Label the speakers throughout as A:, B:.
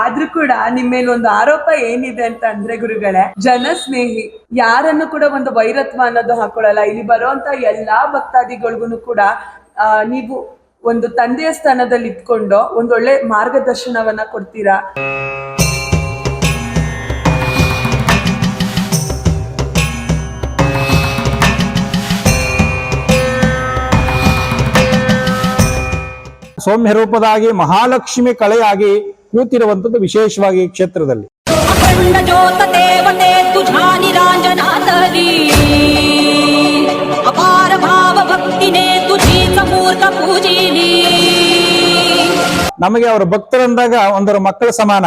A: ಆದ್ರೂ ಕೂಡ ನಿಮ್ಮ ಮೇಲೆ ಒಂದು ಆರೋಪ ಏನಿದೆ ಅಂತ ಅಂದ್ರೆ ಗುರುಗಳೇ, ಜನಸ್ನೇಹಿ, ಯಾರನ್ನು ಕೂಡ ಒಂದು ವೈರತ್ವ ಅನ್ನೋದು ಹಾಕೊಳ್ಳಲ್ಲ. ಇಲ್ಲಿ ಬರುವಂತ ಎಲ್ಲಾ ಭಕ್ತಾದಿಗಳಿಗೂ ಕೂಡ ನೀವು ಒಂದು ತಂದೆಯ ಸ್ಥಾನದಲ್ಲಿ ಇಟ್ಕೊಂಡು ಒಂದೊಳ್ಳೆ ಮಾರ್ಗದರ್ಶನವನ್ನ ಕೊಡ್ತೀರಾ?
B: ಸೌಮ್ಯ ರೂಪದಾಗಿ ಮಹಾಲಕ್ಷ್ಮಿ ಕಳೆಯಾಗಿ ಕೂತಿರುವಂತದ್ದು ವಿಶೇಷವಾಗಿ ಈ ಕ್ಷೇತ್ರದಲ್ಲಿ. ನಮಗೆ ಅವರು ಭಕ್ತರಂದಾಗ ಒಂದರ ಮಕ್ಕಳ ಸಮಾನ.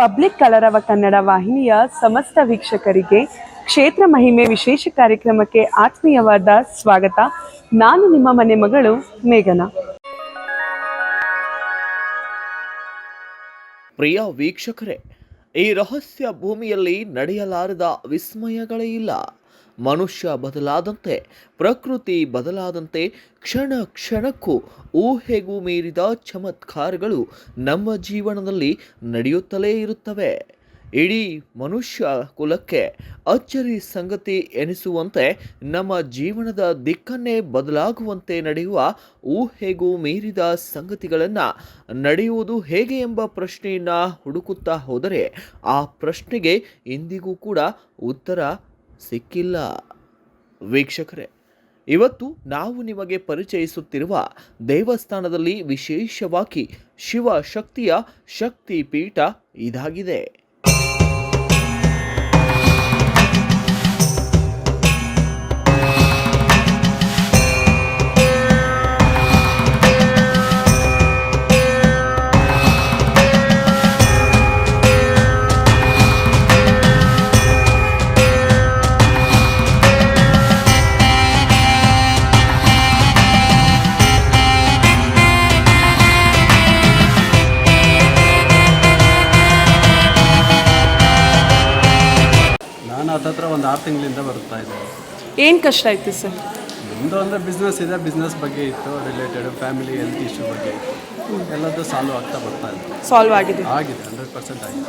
A: ಪಬ್ಲಿಕ್ ಕಲರವ ಕನ್ನಡ ವಾಹಿನಿಯ ಸಮಸ್ತ ವೀಕ್ಷಕರಿಗೆ ಕ್ಷೇತ್ರ ಮಹಿಮೆ ವಿಶೇಷ ಕಾರ್ಯಕ್ರಮಕ್ಕೆ ಆತ್ಮೀಯವಾದ ಸ್ವಾಗತ. ನಾನು ನಿಮ್ಮ ಮನೆ ಮಗಳು ಮೇಘನಾ.
C: ಪ್ರಿಯ ವೀಕ್ಷಕರೇ, ಈ ರಹಸ್ಯ ಭೂಮಿಯಲ್ಲಿ ನಡೆಯಲಾರದ ವಿಸ್ಮಯಗಳೇ ಇಲ್ಲ. ಮನುಷ್ಯ ಬದಲಾದಂತೆ, ಪ್ರಕೃತಿ ಬದಲಾದಂತೆ, ಕ್ಷಣ ಕ್ಷಣಕ್ಕೂ ಊಹೆಗೂ ಮೀರಿದ ಚಮತ್ಕಾರಗಳು ನಮ್ಮ ಜೀವನದಲ್ಲಿ ನಡೆಯುತ್ತಲೇ ಇರುತ್ತವೆ. ಇಡೀ ಮನುಷ್ಯ ಕುಲಕ್ಕೆ ಅಚ್ಚರಿ ಸಂಗತಿ ಎನಿಸುವಂತೆ, ನಮ್ಮ ಜೀವನದ ದಿಕ್ಕನ್ನೇ ಬದಲಾಗುವಂತೆ ನಡೆಯುವ ಊಹೆಗೂ ಮೀರಿದ ಸಂಗತಿಗಳನ್ನು ನಡೆಯುವುದು ಹೇಗೆ ಎಂಬ ಪ್ರಶ್ನೆಯನ್ನು ಹುಡುಕುತ್ತಾ ಹೋದರೆ, ಆ ಪ್ರಶ್ನೆಗೆ ಇಂದಿಗೂ ಕೂಡ ಉತ್ತರ ಸಿಕ್ಕಿಲ್ಲ. ವೀಕ್ಷಕರೇ ಇವತ್ತು ನಾವು ನಿಮಗೆ ಪರಿಚಯಿಸುತ್ತಿರುವ ದೇವಸ್ಥಾನದಲ್ಲಿ ವಿಶೇಷವಾಗಿ ಶಿವ ಶಕ್ತಿಯ ಶಕ್ತಿ ಪೀಠ ಇದಾಗಿದೆ.
D: ಒಂದು ಆರು ತಿಂಗಳಿಂದ ಬರ್ತಾ ಇದೆ
A: ಏನು ಕಷ್ಟ ಆಯಿತು ಸರ್?
D: ನಮ್ಮದು ಅಂದರೆ ಬಿಸ್ನೆಸ್ ಇದೆ ಬಿಸ್ನೆಸ್ ಬಗ್ಗೆ ಇತ್ತು ರಿಲೇಟೆಡ್ ಫ್ಯಾಮಿಲಿ ಹೆಲ್ತ್ ಇಶ್ಯೂ ಬಗ್ಗೆ ಇತ್ತು. ಎಲ್ಲದೂ ಸಾಲ್ವ್ ಆಗ್ತಾ ಬರ್ತಾ ಇದೆ.
A: ಸಾಲ್ವ್ ಆಗಿದೆ.
D: ಆಗಿದೆ ಹಂಡ್ರೆಡ್ ಪರ್ಸೆಂಟ್ ಆಗಿದೆ.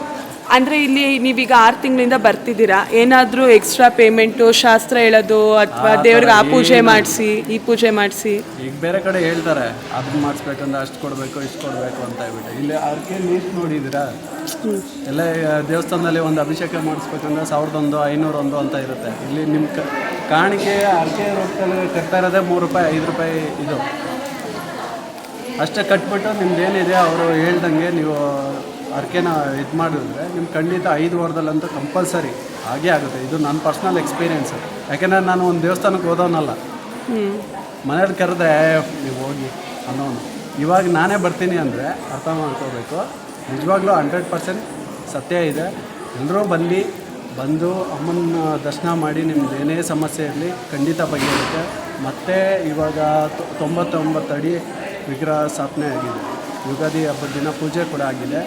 A: ಅಂದ್ರೆ ಇಲ್ಲಿ ನೀವೀಗ ಆರು ತಿಂಗಳಿಂದ ಬರ್ತಿದ್ದೀರಾ? ಏನಾದರೂ ಎಕ್ಸ್ಟ್ರಾ ಪೇಮೆಂಟು ಶಾಸ್ತ್ರ ಹೇಳೋದು ಅಥವಾ ದೇವ್ರಿಗೆ ಆ ಪೂಜೆ ಮಾಡಿಸಿ ಈ ಪೂಜೆ ಮಾಡಿಸಿ?
D: ಈಗ ಬೇರೆ ಕಡೆ ಹೇಳ್ತಾರೆ ಅದನ್ನ ಮಾಡಿಸ್ಬೇಕಂದ್ರೆ ಅಷ್ಟು ಕೊಡಬೇಕು ಇಷ್ಟು ಕೊಡಬೇಕು ಅಂತ ಹೇಳ್ಬಿಟ್ಟು. ಇಲ್ಲಿ ಅದಕ್ಕೆ ನೀಟ್ ನೋಡಿದ್ದೀರಾ? ಎಲ್ಲ ದೇವಸ್ಥಾನದಲ್ಲಿ ಒಂದು ಅಭಿಷೇಕ ಮಾಡಿಸ್ಬೇಕಂದ್ರೆ ಸಾವಿರದ ಒಂದು ಐನೂರೊಂದು ಅಂತ ಇರುತ್ತೆ. ಇಲ್ಲಿ ನಿಮ್ಮ ಕಾಣಿಕೆ ಅರ್ಕೆ ರೊಕ್ಕದಲ್ಲಿ ಕಟ್ತಾ ಇರೋದೇ ಮೂರು ರೂಪಾಯಿ ಐದು ರೂಪಾಯಿ ಇದು. ಅಷ್ಟೇ ಕಟ್ಬಿಟ್ಟು ನಿಮ್ದು ಏನಿದೆ ಅವರು ಹೇಳ್ದಂಗೆ ನೀವು ಅರ್ಕೆನ ಇದು ಮಾಡಿದ್ರೆ ನಿಮ್ಮ ಖಂಡಿತ ಐದು ವಾರದಲ್ಲಂತೂ ಕಂಪಲ್ಸರಿ ಹಾಗೇ ಆಗುತ್ತೆ. ಇದು ನನ್ನ ಪರ್ಸ್ನಲ್ ಎಕ್ಸ್ಪೀರಿಯೆನ್ಸು ಯಾಕೆಂದರೆ ನಾನು ಒಂದು ದೇವಸ್ಥಾನಕ್ಕೆ ಹೋದವನಲ್ಲ. ಮನೇಲಿ ಕರೆದ್ರೆ ನೀವು ಹೋಗಿ ಅನ್ನೋನು. ಇವಾಗ ನಾನೇ ಬರ್ತೀನಿ ಅಂದರೆ ಅರ್ಥ ಮಾಡ್ಕೋಬೇಕು. ನಿಜವಾಗ್ಲೂ ಹಂಡ್ರೆಡ್ ಪರ್ಸೆಂಟ್ ಸತ್ಯ ಇದೆ. ಎಲ್ಲರೂ ಬಂದು ಬಂದು ಅಮ್ಮನ ದರ್ಶನ ಮಾಡಿ ನಿಮ್ದು ಏನೇ ಸಮಸ್ಯೆ ಇರಲಿ ಖಂಡಿತ ಬಗೆಹರುತ್ತೆ ಮತ್ತು ಇವಾಗ ತೊಂಬತ್ತೊಂಬತ್ತು ಅಡಿ ವಿಗ್ರಹ ಸ್ಥಾಪನೆ ಆಗಿದೆ. ಯುಗಾದಿ ಹಬ್ಬದ ದಿನ ಪೂಜೆ ಕೂಡ ಆಗಿದೆ.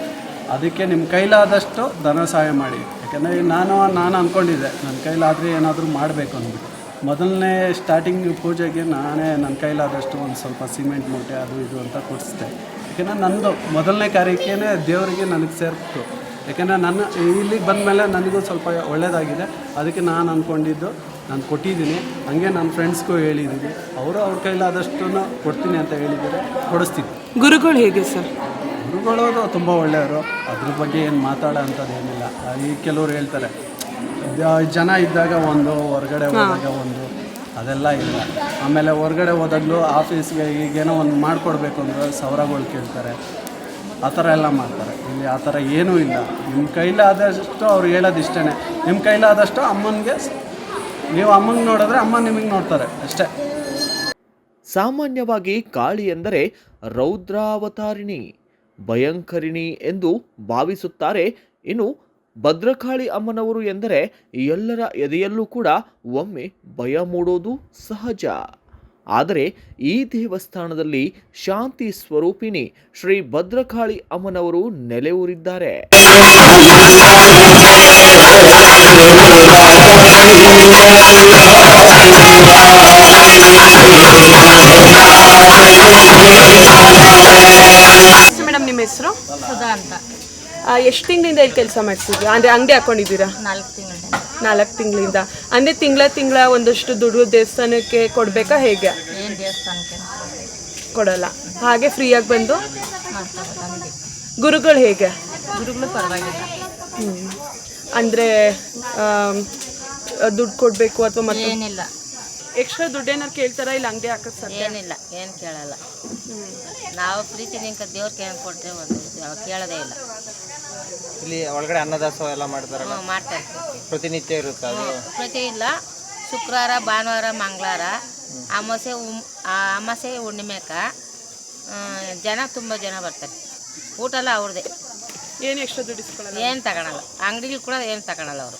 D: ಅದಕ್ಕೆ ನಿಮ್ಮ ಕೈಲಾದಷ್ಟು ಧನ ಸಹಾಯ ಮಾಡಿ. ಯಾಕೆಂದರೆ ನಾನು ನಾನು ಅಂದ್ಕೊಂಡಿದ್ದೆ ನನ್ನ ಕೈಲಾದರೆ ಏನಾದರೂ ಮಾಡಬೇಕು ಅಂದ್ಬಿಟ್ಟು. ಮೊದಲನೇ ಸ್ಟಾರ್ಟಿಂಗ್ ಪೂಜೆಗೆ ನಾನೇ ನನ್ನ ಕೈಲಾದಷ್ಟು ಒಂದು ಸ್ವಲ್ಪ ಸಿಮೆಂಟ್ ಮೂಟೆ ಅದು ಇದು ಅಂತ ಕೊಡಿಸ್ದೆ ಯಾಕೆಂದರೆ ನಂದು ಮೊದಲನೇ ಕಾರ್ಯಕ್ಕೇ ದೇವರಿಗೆ ನನಗೆ ಸೇರ್ತು ಯಾಕೆಂದರೆ ನನ್ನ ಇಲ್ಲಿಗೆ ಬಂದಮೇಲೆ ನನಗೂ ಸ್ವಲ್ಪ ಒಳ್ಳೆಯದಾಗಿದೆ ಅದಕ್ಕೆ ನಾನು ಅಂದ್ಕೊಂಡಿದ್ದು ನಾನು ಕೊಟ್ಟಿದ್ದೀನಿ. ಹಂಗೆ ನನ್ನ ಫ್ರೆಂಡ್ಸ್ಗೂ ಹೇಳಿದ್ದೀನಿ. ಅವರು ಅವ್ರ ಕೈಲಾದಷ್ಟು ಕೊಡ್ತೀನಿ ಅಂತ ಹೇಳಿದ್ದಾರೆ. ಕೊಡಿಸ್ತೀನಿ.
A: ಗುರುಗಳು ಹೇಗೆ ಸರ್?
D: ಗುರುಗಳು ತುಂಬ ಒಳ್ಳೆಯವರು. ಅದ್ರ ಬಗ್ಗೆ ಏನು ಮಾತಾಡೋ ಅಂಥದ್ದು ಏನಿಲ್ಲ. ಈಗ ಕೆಲವ್ರು ಹೇಳ್ತಾರೆ ಜನ ಇದ್ದಾಗ ಒಂದು ಹೊರಗಡೆ ಹೋದಾಗ ಒಂದು ಅದೆಲ್ಲ ಇಲ್ಲ. ಆಮೇಲೆ ಹೊರಗಡೆ ಹೋದಾಗಲೂ ಆಫೀಸ್ಗೆ ಈಗೇನೋ ಒಂದು ಮಾಡಿಕೊಡ್ಬೇಕು ಅಂದ್ರೆ ಸವರಗಳು ಕೇಳ್ತಾರೆ. ಆ ಥರ ಎಲ್ಲ ಮಾಡ್ತಾರೆ. ಇಲ್ಲಿ ಆ ಥರ ಏನೂ ಇಲ್ಲ. ನಿಮ್ಮ ಕೈಲಾದಷ್ಟು ಅವ್ರು ಹೇಳೋದು ಇಷ್ಟೇ ನಿಮ್ಮ ಕೈಲಾದಷ್ಟು ಅಮ್ಮನಿಗೆ ನೀವು ಅಮ್ಮಂಗೆ ನೋಡಿದ್ರೆ ಅಮ್ಮ ನಿಮಗೆ ನೋಡ್ತಾರೆ, ಅಷ್ಟೇ.
C: ಸಾಮಾನ್ಯವಾಗಿ ಕಾಳಿ ಎಂದರೆ ರೌದ್ರಾವತಾರಿಣಿ, ಭಯಂಕರಿಣಿ ಎಂದು ಭಾವಿಸುತ್ತಾರೆ. ಇನ್ನು ಭದ್ರಕಾಳಿ ಅಮ್ಮನವರು ಎಂದರೆ ಎಲ್ಲರ ಎದೆಯಲ್ಲೂ ಕೂಡ ಒಮ್ಮೆ ಭಯ ಮೂಡೋದು ಸಹಜ. ಆದರೆ ಈ ದೇವಸ್ಥಾನದಲ್ಲಿ ಶಾಂತಿ ಸ್ವರೂಪಿಣಿ ಶ್ರೀ ಭದ್ರಕಾಳಿ ಅಮ್ಮನವರು ನೆಲೆಯೂರಿದ್ದಾರೆ.
A: ಮೇಡಮ್ ನಿಮ್ಮ ಹೆಸರು?
E: ಸುಧಾ ಅಂತ.
A: ಎಷ್ಟು ತಿಂಗಳಿಂದ ಇಲ್ಲಿ ಕೆಲಸ ಮಾಡ್ತಿದ್ರಾ? ಅಂದ್ರೆ ಅಂಗಡಿ ಹಾಕೊಂಡಿದ್ದೀರಾ?
E: ನಾಲ್ಕು ತಿಂಗಳಿಂದ.
A: ನಾಲ್ಕು ತಿಂಗಳಿಂದ. ಅಂದ್ರೆ ತಿಂಗಳ ತಿಂಗಳ ಒಂದಷ್ಟು ದುಡ್ಡು ದೇವಸ್ಥಾನಕ್ಕೆ ಕೊಡ್ಬೇಕಾ ಹೇಗೆ?
E: ಏನು ದೇವಸ್ಥಾನಕ್ಕೆ?
A: ಕೊಡಲ್ಲ. ಹಾಗೆ ಫ್ರೀಯಾಗಿ ಬಂದು?
E: ಮಾಡ್ತಾರೆ ನಮಗೆ
A: ಗುರುಗಳು ಹೇಗೆ?
E: ಗುರುಗಳು ಪರವಾಗಿಲ್ಲ.
A: ಅಂದ್ರೆ ದುಡ್ಡು ಕೊಡಬೇಕು ಅಥವಾ ಮತ್ತೆ
E: ಏನಿಲ್ಲ.
A: ಎಕ್ಸ್ಟ್ರಾ ದುಡ್ಡು ಏನಾರು ಕೇಳ್ತಾರಾ? ಇಲ್ಲ ಅಂಗಡಿ ಹಾಕೋದ್ ಸರ್
E: ಏನಿಲ್ಲ ಏನು ಕೇಳಲ್ಲ. ನಾವು ಪ್ರೀತಿ ನಿಂಕ ದೇವ್ರಿಗೆ ಏನು ಕೊಟ್ಟರೆ ಒಂದು ಕೇಳದೇ ಕೇಳೋದೇ ಇಲ್ಲ.
F: ಇಲ್ಲಿ ಒಳಗಡೆ ಅನ್ನದಾಸೋ ಎಲ್ಲ ಮಾಡ್ತಾರಲ್ಲ?
E: ಹ್ಞೂ ಮಾಡ್ತಾರೆ.
F: ಪ್ರತಿನಿತ್ಯ ಇರುತ್ತೆ ಅದು?
E: ಪ್ರತಿ ಇಲ್ಲ. ಶುಕ್ರವಾರ ಭಾನುವಾರ ಮಂಗಳವಾರ. ಅಮಾಸೆ ಉಮ್ ಅಮಾಸೆ ಹುಣ್ಣಿಮೆಕ ಆ, ಜನ ತುಂಬ ಜನ ಬರ್ತಾರೆ. ಊಟ ಎಲ್ಲ ಅವ್ರದ್ದೇ
A: ಏನು ಎಕ್ಸ್ಟ್ರಾ ದುಡ್ಡು ಇಸ್ಕೊಳ್ಳಲ್ಲ
E: ಏನು ತಗೊಳಲ್ಲ. ಅಂಗಡಿಗೆ ಕೂಡ ಏನು ತಗೊಳಲ್ಲ ಅವರು.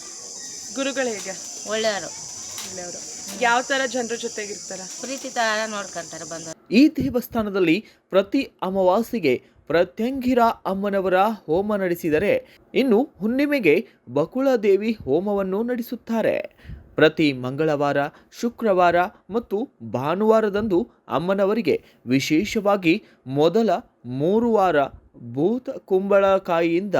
A: ಗುರುಗಳು ಹೇಗೆ?
E: ಒಳ್ಳೆಯವರು.
A: ಒಳ್ಳೆಯವರು. ಯಾವ ತರ ಜನರ ಜೊತೆಗಿರ್ತಾರ?
E: ಪ್ರೀತಿ ತರ ನೋಡ್ಕೊಂತಾರೆ ಬಂದ
C: ಈ ದೇವಸ್ಥಾನದಲ್ಲಿ ಪ್ರತಿ ಅಮಾವಾಸ್ಯೆಗೆ ಪ್ರತ್ಯಂಗಿರ ಅಮ್ಮನವರ ಹೋಮ ನಡೆಸಿದರೆ ಇನ್ನು ಹುಣ್ಣಿಮೆಗೆ ಬಕುಳದೇವಿ ಹೋಮವನ್ನು ನಡೆಸುತ್ತಾರೆ. ಪ್ರತಿ ಮಂಗಳವಾರ ಶುಕ್ರವಾರ ಮತ್ತು ಭಾನುವಾರದಂದು ಅಮ್ಮನವರಿಗೆ ವಿಶೇಷವಾಗಿ ಮೊದಲ ಮೂರು ವಾರ ಭೂತ ಕುಂಬಳಕಾಯಿಯಿಂದ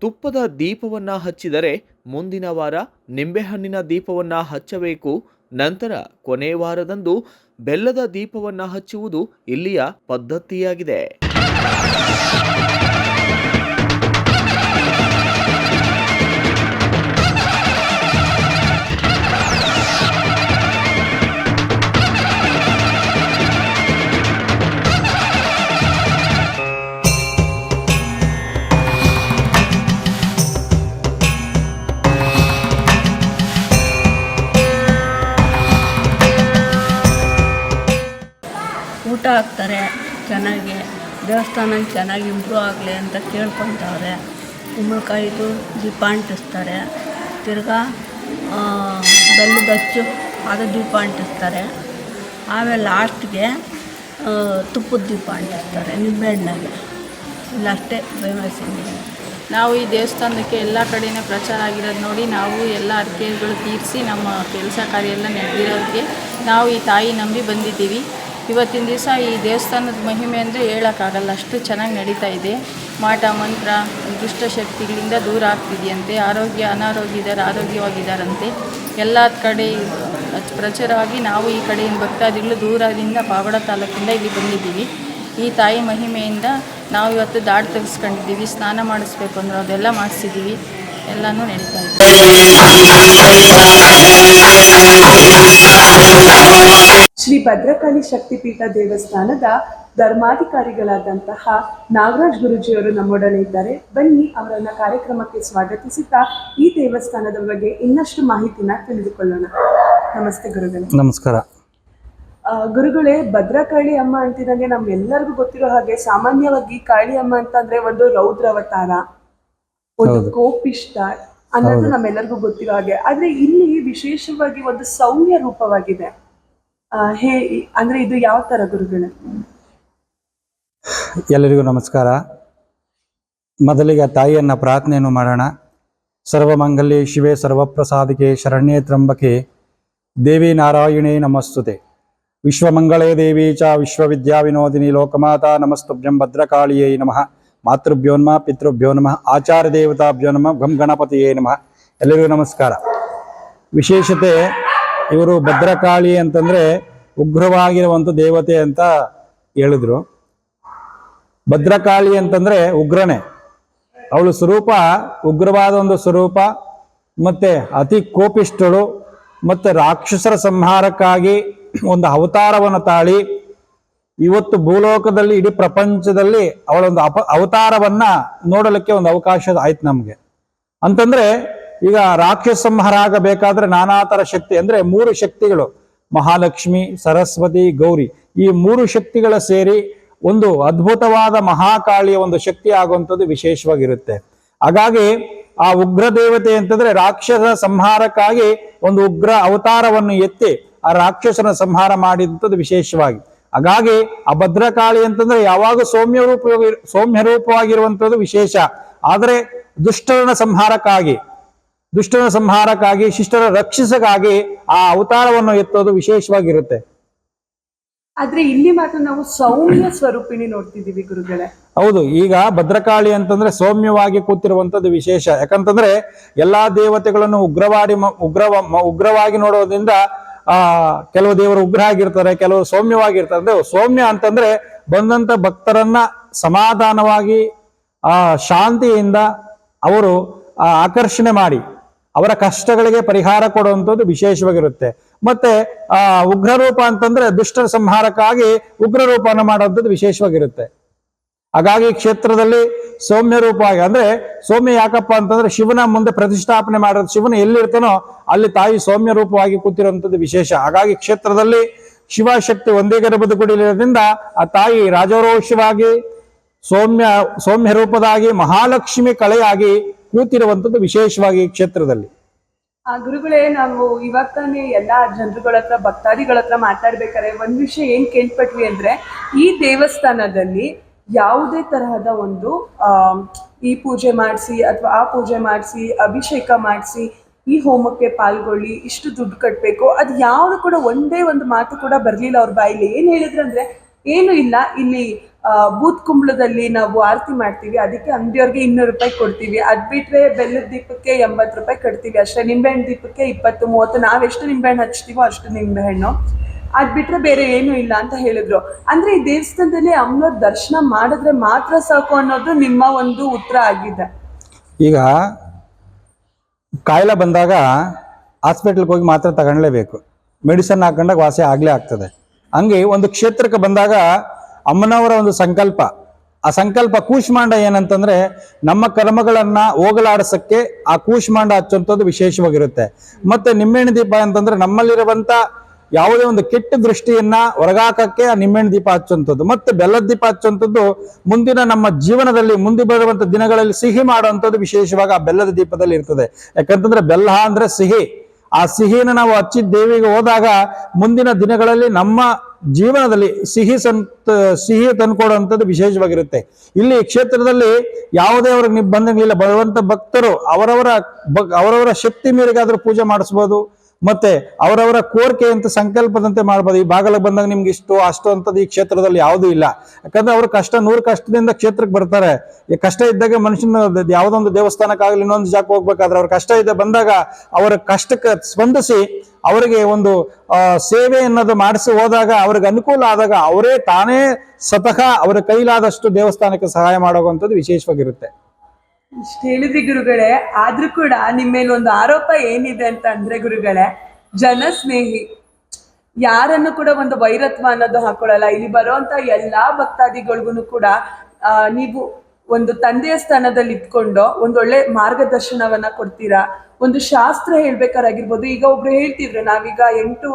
C: ತುಪ್ಪದ ದೀಪವನ್ನು ಹಚ್ಚಿದರೆ ಮುಂದಿನ ವಾರ ನಿಂಬೆಹಣ್ಣಿನ ದೀಪವನ್ನು ಹಚ್ಚಬೇಕು. ನಂತರ ಕೊನೆ ವಾರದಂದು ಬೆಲ್ಲದ ದೀಪವನ್ನು ಹಚ್ಚುವುದು ಇಲ್ಲಿಯ ಪದ್ಧತಿಯಾಗಿದೆ.
G: ಹಾಕ್ತಾರೆ ಚೆನ್ನಾಗಿ, ದೇವಸ್ಥಾನ ಚೆನ್ನಾಗಿ ಇಂಪ್ರೂವ್ ಆಗಲಿ ಅಂತ ಕೇಳ್ಕೊತವ್ರೆ. ಕುಂಬಳಕಾಯಿದು ದೀಪ ಅಂಟಿಸ್ತಾರೆ ತಿರ್ಗಾ ಬೆಲ್ಲದ ಅಚ್ಚು ಅದು ದೀಪ ಅಂಟಿಸ್ತಾರೆ ಆಮೇಲೆ ಲಾಸ್ಟ್ಗೆ ತುಪ್ಪದ ದೀಪ ಅಂಟಿಸ್ತಾರೆ ನಿಂಬೆಹಣ್ಣಾಗೆ ಇಲ್ಲ ಅಷ್ಟೇ ಫೇಮಸ್
H: ನಾವು ಈ ದೇವಸ್ಥಾನಕ್ಕೆ ಎಲ್ಲ ಕಡೆನೇ ಪ್ರಚಾರ ಆಗಿರೋದು ನೋಡಿ ನಾವು ಎಲ್ಲ ಅರ್ಕೆಗಳು ತೀರಿಸಿ ನಮ್ಮ ಕೆಲಸ ಕಾರ್ಯ ಎಲ್ಲ ನಡೆದಿರೋದಕ್ಕೆ ನಾವು ಈ ತಾಯಿ ನಂಬಿ ಬಂದಿದ್ದೀವಿ. ಇವತ್ತಿನ ದಿವಸ ಈ ದೇವಸ್ಥಾನದ ಮಹಿಮೆ ಅಂದರೆ ಹೇಳೋಕ್ಕಾಗಲ್ಲ. ಅಷ್ಟು ಚೆನ್ನಾಗಿ ನಡೀತಾ ಇದೆ. ಮಾಟ, ಮಂತ್ರ ದುಷ್ಟಶಕ್ತಿಗಳಿಂದ ದೂರ ಆಗ್ತಿದೆಯಂತೆ. ಆರೋಗ್ಯ ಅನಾರೋಗ್ಯದಾರ ಆರೋಗ್ಯವಾಗಿದ್ದಾರಂತೆ. ಎಲ್ಲ ಕಡೆ ಪ್ರಚಾರವಾಗಿ ನಾವು ಈ ಕಡೆಯಿಂದ ಭಕ್ತಾದಿಗಳು ದೂರದಿಂದ ಪಾವಡ ತಾಲೂಕಿಂದ ಇಲ್ಲಿ ಬಂದಿದ್ದೀವಿ. ಈ ತಾಯಿ ಮಹಿಮೆಯಿಂದ ನಾವು ಇವತ್ತು ದಾಡ್ ತೆಗೆಸ್ಕೊಂಡಿದ್ದೀವಿ. ಸ್ನಾನ ಮಾಡಿಸ್ಬೇಕು ಅಂದ್ರೆ ಅದೆಲ್ಲ ಮಾಡಿಸಿದ್ದೀವಿ. ಎಲ್ಲನೂ ನಡೀತಾ ಇದೆ.
A: ಶ್ರೀ ಭದ್ರಕಾಳಿ ಶಕ್ತಿಪೀಠ ದೇವಸ್ಥಾನದ ಧರ್ಮಾಧಿಕಾರಿಗಳಾದಂತಹ ನಾಗರಾಜ್ ಗುರುಜಿಯವರು ನಮ್ಮೊಡನೆ ಇದ್ದಾರೆ. ಬನ್ನಿ ಅವರನ್ನ ಕಾರ್ಯಕ್ರಮಕ್ಕೆ ಸ್ವಾಗತಿಸುತ್ತಾ ಈ ದೇವಸ್ಥಾನದ ಬಗ್ಗೆ ಇನ್ನಷ್ಟು ಮಾಹಿತಿನ ತಿಳಿದುಕೊಳ್ಳೋಣ. ನಮಸ್ತೆ ಗುರುಗಳೇ.
B: ನಮಸ್ಕಾರ.
A: ಗುರುಗಳೇ ಭದ್ರಕಾಳಿ ಅಮ್ಮ ಅಂತಿದಂಗೆ ನಮ್ಗೆಲ್ಲರಿಗೂ ಗೊತ್ತಿರೋ ಹಾಗೆ ಸಾಮಾನ್ಯವಾಗಿ ಕಾಳಿ ಅಮ್ಮ ಅಂತಂದ್ರೆ ಒಂದು ರೌದ್ರ ಅವತಾರ ಒಂದು. ಕೋಪಿಷ್ಟ ಅನ್ನೋದು. ನಮ್ಮೆಲ್ಲರಿಗೂ ಗೊತ್ತಿರೋ ಹಾಗೆ. ಆದ್ರೆ ಇಲ್ಲಿ ವಿಶೇಷವಾಗಿ ಒಂದು ಸೌಮ್ಯ ರೂಪವಾಗಿದೆ. ಹೇ, ಅಂದ್ರೆ ಇದು ಯಾವ ತರ ಗುರುಗಳೇ?
B: ಎಲ್ಲರಿಗೂ ನಮಸ್ಕಾರ. ಮೊದಲಿಗೆ ತಾಯಿಯನ್ನ ಪ್ರಾರ್ಥನೆಯನ್ನು ಮಾಡೋಣ. ಸರ್ವಮಂಗಲ್ಯೆ ಶಿವೆ ಸರ್ವಪ್ರಸಾದಿಕೆ ಶರಣ್ಯೇ ತ್ರಂಬಕೆ ದೇವಿ ನಾರಾಯಣೇ ನಮಸ್ತುತೆ. ವಿಶ್ವಮಂಗಳೇ ದೇವಿ ಚ ವಿಶ್ವವಿದ್ಯಾ ವಿನೋದಿನಿ ಲೋಕಮಾತಾ ನಮಸ್ತುಭ್ಯಂ ಭದ್ರಕಾಳಿಯೇ ನಮಃ. ಮಾತೃಭ್ಯೋ ನಮಃ, ಪಿತೃಭ್ಯೋ ನಮಃ, ಆಚಾರ್ಯ ದೇವತಾಭ್ಯೋ ನಮಃ, ಗಂ ಗಣಪತಿಯೇ ನಮಃ. ಎಲ್ಲರಿಗೂ ನಮಸ್ಕಾರ. ವಿಶೇಷತೆ ಇವರು ಭದ್ರಕಾಳಿ ಅಂತಂದ್ರೆ ಉಗ್ರವಾಗಿರುವಂಥ ದೇವತೆ ಅಂತ ಹೇಳಿದ್ರು. ಭದ್ರಕಾಳಿ ಅಂತಂದ್ರೆ ಉಗ್ರನೆ. ಅವಳು ಸ್ವರೂಪ, ಉಗ್ರವಾದ ಒಂದು ಸ್ವರೂಪ, ಮತ್ತೆ ಅತಿ ಕೋಪಿಷ್ಠಳು, ಮತ್ತೆ ರಾಕ್ಷಸರ ಸಂಹಾರಕ್ಕಾಗಿ ಒಂದು ಅವತಾರವನ್ನು ತಾಳಿ, ಇವತ್ತು ಭೂಲೋಕದಲ್ಲಿ, ಇಡೀ ಪ್ರಪಂಚದಲ್ಲಿ ಅವಳೊಂದು ಅಪ, ಅವತಾರವನ್ನ ನೋಡಲಿಕ್ಕೆ ಒಂದು ಅವಕಾಶ ಆಯ್ತು ನಮಗೆ. ಅಂತಂದ್ರೆ ಈಗ ರಾಕ್ಷಸ ಸಂಹಾರ ಆಗಬೇಕಾದ್ರೆ ನಾನಾ ತರ ಶಕ್ತಿ, ಅಂದ್ರೆ ಮೂರು ಶಕ್ತಿಗಳು, ಮಹಾಲಕ್ಷ್ಮಿ, ಸರಸ್ವತಿ, ಗೌರಿ, ಈ ಮೂರು ಶಕ್ತಿಗಳ ಸೇರಿ ಒಂದು ಅದ್ಭುತವಾದ ಮಹಾಕಾಳಿಯ ಒಂದು ಶಕ್ತಿ ಆಗುವಂಥದ್ದು ವಿಶೇಷವಾಗಿರುತ್ತೆ. ಹಾಗಾಗಿ ಆ ಉಗ್ರ ದೇವತೆ ಅಂತಂದ್ರೆ ರಾಕ್ಷಸ ಸಂಹಾರಕ್ಕಾಗಿ ಒಂದು ಉಗ್ರ ಅವತಾರವನ್ನು ಎತ್ತಿ ಆ ರಾಕ್ಷಸನ ಸಂಹಾರ ಮಾಡಿದಂಥದ್ದು ವಿಶೇಷವಾಗಿ. ಹಾಗಾಗಿ ಆ ಭದ್ರಕಾಳಿ ಅಂತಂದ್ರೆ ಯಾವಾಗ ಸೌಮ್ಯ ರೂಪ ಸೌಮ್ಯ ರೂಪವಾಗಿರುವಂಥದ್ದು ವಿಶೇಷ. ಆದರೆ ದುಷ್ಟರನ ಸಂಹಾರಕ್ಕಾಗಿ ದುಷ್ಟನ ಸಂಹಾರಕ್ಕಾಗಿ ಶಿಷ್ಟರ ರಕ್ಷಿಸಕ್ಕಾಗಿ ಆ ಅವತಾರವನ್ನು ಎತ್ತೋದು ವಿಶೇಷವಾಗಿರುತ್ತೆ.
A: ಆದ್ರೆ ಇಲ್ಲಿ ಮಾತ್ರ ನಾವು ಸೌಮ್ಯ ಸ್ವರೂಪಿಣಿ ನೋಡ್ತಿದೀವಿ ಗುರುಗಳೇ.
B: ಹೌದು ಈಗ ಭದ್ರಕಾಳಿ ಅಂತಂದ್ರೆ ಸೌಮ್ಯವಾಗಿ ಕೂತಿರುವಂತದ್ದು ವಿಶೇಷ. ಯಾಕಂತಂದ್ರೆ ಎಲ್ಲಾ ದೇವತೆಗಳನ್ನು ಉಗ್ರವಾಡಿ ಮ- ಉಗ್ರವ ಮ- ಉಗ್ರವಾಗಿ ನೋಡೋದ್ರಿಂದ ಆ ಕೆಲವು ದೇವರು ಉಗ್ರ ಆಗಿರ್ತಾರೆ ಕೆಲವು ಸೌಮ್ಯವಾಗಿರ್ತಾರೆ. ಅಂದ್ರೆ ಸೌಮ್ಯ ಅಂತಂದ್ರೆ ಬಂದಂತ ಭಕ್ತರನ್ನ ಸಮಾಧಾನವಾಗಿ ಆ ಶಾಂತಿಯಿಂದ ಅವರು ಆಕರ್ಷಣೆ ಮಾಡಿ. ಅವರ ಕಷ್ಟಗಳಿಗೆ ಪರಿಹಾರ ಕೊಡುವಂಥದ್ದು ವಿಶೇಷವಾಗಿರುತ್ತೆ. ಮತ್ತೆ, ಆ, ಉಗ್ರರೂಪ ಅಂತಂದ್ರೆ ದುಷ್ಟರ ಸಂಹಾರಕ್ಕಾಗಿ ಉಗ್ರ ರೂಪವನ್ನು ಮಾಡುವಂಥದ್ದು ವಿಶೇಷವಾಗಿರುತ್ತೆ. ಹಾಗಾಗಿ ಕ್ಷೇತ್ರದಲ್ಲಿ ಸೌಮ್ಯ ರೂಪವಾಗಿ ಅಂದ್ರೆ ಸೌಮ್ಯ ಯಾಕಪ್ಪ ಅಂತಂದ್ರೆ ಶಿವನ ಮುಂದೆ ಪ್ರತಿಷ್ಠಾಪನೆ ಮಾಡೋದು ಶಿವನ ಎಲ್ಲಿರ್ತಾನೋ ಅಲ್ಲಿ ತಾಯಿ ಸೌಮ್ಯ ರೂಪವಾಗಿ ಕೂತಿರುವಂಥದ್ದು ವಿಶೇಷ. ಹಾಗಾಗಿ ಕ್ಷೇತ್ರದಲ್ಲಿ ಶಿವಶಕ್ತಿ ಒಂದೇ ಗರ್ಭದ ಗುಡಿಲಿರೋದ್ರಿಂದ ಆ ತಾಯಿ ರಾಜರೋಷವಾಗಿ ಸೌಮ್ಯ ಸೌಮ್ಯ ರೂಪದಾಗಿ, ಮಹಾಲಕ್ಷ್ಮಿ ಕಳೆಯಾಗಿ ಕೂತಿರುವಂಥದ್ದು ವಿಶೇಷವಾಗಿ ಈ ಕ್ಷೇತ್ರದಲ್ಲಿ.
A: ಆ, ಗುರುಗಳೇ, ನಾವು ಇವಾಗ ತಾನೇ ಎಲ್ಲಾ ಜನರುಗಳ ಹತ್ರ, ಭಕ್ತಾದಿಗಳ ಹತ್ರ ಮಾತಾಡ್ಬೇಕಾದ್ರೆ ಒಂದ್ ವಿಷಯ ಏನ್ ಕೇಳ್ಪಟ್ವಿ ಅಂದ್ರೆ, ಈ ದೇವಸ್ಥಾನದಲ್ಲಿ ಯಾವುದೇ ತರಹದ ಒಂದು, ಆ, ಈ ಪೂಜೆ ಮಾಡಿಸಿ ಅಥವಾ ಆ ಪೂಜೆ ಮಾಡಿಸಿ, ಅಭಿಷೇಕ ಮಾಡಿಸಿ, ಈ ಹೋಮಕ್ಕೆ ಪಾಲ್ಗೊಳ್ಳಿ, ಇಷ್ಟು ದುಡ್ಡು ಕಟ್ಟಬೇಕು ಅದು ಯಾವುದು ಕೂಡ ಒಂದೇ ಒಂದು ಮಾತು ಕೂಡ ಬರಲಿಲ್ಲ ಅವ್ರ ಬಾಯಲ್ಲಿ. ಏನು ಹೇಳಿದ್ರು ಅಂದ್ರೆ, ಏನು ಇಲ್ಲ, ಇಲ್ಲಿ ಬೂತ್ ಕುಂಬಳದಲ್ಲಿ ನಾವು ಆರತಿ ಮಾಡ್ತೀವಿ. ಅದಕ್ಕೆ ಅಂಗಡಿಯವ್ರಿಗೆ ಇನ್ನೂರು ರೂಪಾಯಿ ಕೊಡ್ತೀವಿ. ಅದ್ ಬಿಟ್ರೆ ಬೆಲ್ಲದ ದೀಪಕ್ಕೆ ಎಂಬತ್ತು ರೂಪಾಯಿ ಕಟ್ತೀವಿ ಅಷ್ಟೇ. ನಿಂಬೆಹಣ್ಣು ದೀಪಕ್ಕೆ ಇಪ್ಪತ್ತು ಮೂವತ್ತು ನಾವೆಷ್ಟು ನಿಂಬೆಹಣ್ಣು ಹಚ್ತೀವೋ ಅಷ್ಟು ನಿಂಬೆಹಣ್ಣು. ಅದ್ ಬಿಟ್ರೆ ಬೇರೆ ಏನೂ ಇಲ್ಲ ಅಂತ ಹೇಳಿದ್ರು. ಅಂದ್ರೆ ಈ ದೇವಸ್ಥಾನದಲ್ಲಿ ಅಮ್ಮನವ್ರ ದರ್ಶನ ಮಾಡಿದ್ರೆ ಮಾತ್ರ ಸಾಕು ಅನ್ನೋದು ನಿಮ್ಮ ಒಂದು ಉತ್ತರ ಆಗಿದೆ.
B: ಈಗ ಕಾಯಿಲೆ ಬಂದಾಗ ಹಾಸ್ಪಿಟ್ಲ್ಗೆ ಹೋಗಿ ಮಾತ್ರ ತಗೊಳ್ಲೇಬೇಕು ಮೆಡಿಸನ್ ಹಾಕೊಂಡಾಗ ವಾಸಿ ಆಗಲೇ ಆಗ್ತದೆ. ಹಂಗೆ ಒಂದು ಕ್ಷೇತ್ರಕ್ಕೆ ಬಂದಾಗ ಅಮ್ಮನವರ ಒಂದು ಸಂಕಲ್ಪ. ಆ ಸಂಕಲ್ಪ ಕೂಷ್ಮಾಂಡ ಏನಂತಂದ್ರೆ ನಮ್ಮ ಕರ್ಮಗಳನ್ನ ಹೋಗಲಾಡಿಸಕ್ಕೆ ಆ ಕೂಷ್ಮಾಂಡ ಹಚ್ಚುವಂಥದ್ದು ವಿಶೇಷವಾಗಿರುತ್ತೆ. ಮತ್ತೆ ನಿಂಬೆಹಣ್ಣು ದೀಪ ಅಂತಂದ್ರೆ ನಮ್ಮಲ್ಲಿರುವಂತ ಯಾವುದೇ ಒಂದು ಕೆಟ್ಟ ದೃಷ್ಟಿಯನ್ನ ಹೊರಗಾಕಕ್ಕೆ ಆ ನಿಂಬೆಹಣ್ಣು ದೀಪ ಹಚ್ಚುವಂಥದ್ದು. ಮತ್ತೆ ಬೆಲ್ಲದ ದೀಪ ಹಚ್ಚುವಂಥದ್ದು ಮುಂದಿನ ನಮ್ಮ ಜೀವನದಲ್ಲಿ ಮುಂದೆ ಬರುವಂತ ದಿನಗಳಲ್ಲಿ ಸಿಹಿ ಮಾಡುವಂಥದ್ದು ವಿಶೇಷವಾಗಿ ಆ ಬೆಲ್ಲದ ದೀಪದಲ್ಲಿ ಇರ್ತದೆ. ಯಾಕಂತಂದ್ರೆ ಬೆಲ್ಲ ಅಂದ್ರೆ ಸಿಹಿ. ಆ ಸಿಹಿನ ನಾವು ಹಚ್ಚಿದ ದೇವಿಗೆ ಹೋದಾಗ ಮುಂದಿನ ದಿನಗಳಲ್ಲಿ ನಮ್ಮ ಜೀವನದಲ್ಲಿ ಸಿಹಿ ಸಂತ, ಸಿಹಿ ತಂದುಕೊಡುವಂಥದ್ದು ವಿಶೇಷವಾಗಿರುತ್ತೆ. ಇಲ್ಲಿ ಕ್ಷೇತ್ರದಲ್ಲಿ ಯಾವುದೇ ಅವ್ರಿಗೆ ನೀವು ಬಂದಂಗಿಲ್ಲ ಬರುವಂತ ಭಕ್ತರು ಅವರವರ ಅವರವರ ಶಕ್ತಿ ಮೇರೆಗಾದ್ರೂ ಪೂಜೆ ಮಾಡಿಸ್ಬೋದು. ಮತ್ತೆ ಅವರವರ ಕೋರಿಕೆ ಅಂತ ಸಂಕಲ್ಪದಂತೆ ಮಾಡ್ಬೋದು. ಈ ಭಾಗಕ್ಕೆ ಬಂದಾಗ ನಿಮ್ಗೆ ಇಷ್ಟು, ಅಷ್ಟು ಅಂತದ್ದು ಈ ಕ್ಷೇತ್ರದಲ್ಲಿ ಯಾವುದೂ ಇಲ್ಲ. ಯಾಕಂದ್ರೆ ಅವ್ರ ಕಷ್ಟ, ನೂರು ಕಷ್ಟದಿಂದ ಕ್ಷೇತ್ರಕ್ಕೆ ಬರ್ತಾರೆ. ಈ ಕಷ್ಟ ಇದ್ದಾಗ ಮನುಷ್ಯನ ಯಾವುದೊಂದು ದೇವಸ್ಥಾನಕ್ಕಾಗಲಿ ಇನ್ನೊಂದು ಜಾಗ ಹೋಗ್ಬೇಕಾದ್ರೆ ಅವ್ರ ಕಷ್ಟ ಇದೆ ಬಂದಾಗ ಅವರ ಕಷ್ಟಕ್ಕೆ ಸ್ಪಂದಿಸಿ ಅವರಿಗೆ ಒಂದು ಸೇವೆ ಅನ್ನೋದು ಮಾಡಿಸಿ ಹೋದಾಗ ಅವ್ರಿಗೆ ಅನುಕೂಲ ಆದಾಗ ಅವರೇ ತಾನೇ ಸ್ವತಃ ಅವರ ಕೈಲಾದಷ್ಟು ದೇವಸ್ಥಾನಕ್ಕೆ ಸಹಾಯ ಮಾಡುವಂಥದ್ದು ವಿಶೇಷವಾಗಿರುತ್ತೆ.
A: ಇಷ್ಟು ಹೇಳಿದ್ರಿ ಗುರುಗಳೇ, ಆದ್ರೂ ಕೂಡ ನಿಮ್ಮ ಮೇಲೆ ಒಂದು ಆರೋಪ ಏನಿದೆ ಅಂತ ಅಂದ್ರೆ ಗುರುಗಳೇ, ಜನಸ್ನೇಹಿ. ಯಾರನ್ನು ಕೂಡ ಒಂದು ವೈರತ್ವ ಅನ್ನೋದು ಹಾಕೊಳ್ಳಲ್ಲ. ಇಲ್ಲಿ ಬರುವಂತ ಎಲ್ಲಾ ಭಕ್ತಾದಿಗಳಿಗೂ ಕೂಡ ನೀವು ಒಂದು ತಂದೆಯ ಸ್ಥಾನದಲ್ಲಿ ಇದ್ಕೊಂಡು ಒಂದು ಒಳ್ಳೆ ಮಾರ್ಗದರ್ಶನವನ್ನ ಕೊಡ್ತೀರಾ? ಒಂದು ಶಾಸ್ತ್ರ ಹೇಳ್ಬೇಕಾರಾಗಿರ್ಬೋದು. ಈಗ ಒಬ್ರು ಹೇಳ್ತಿದ್ರು, ನಾವೀಗ ಎಂಟು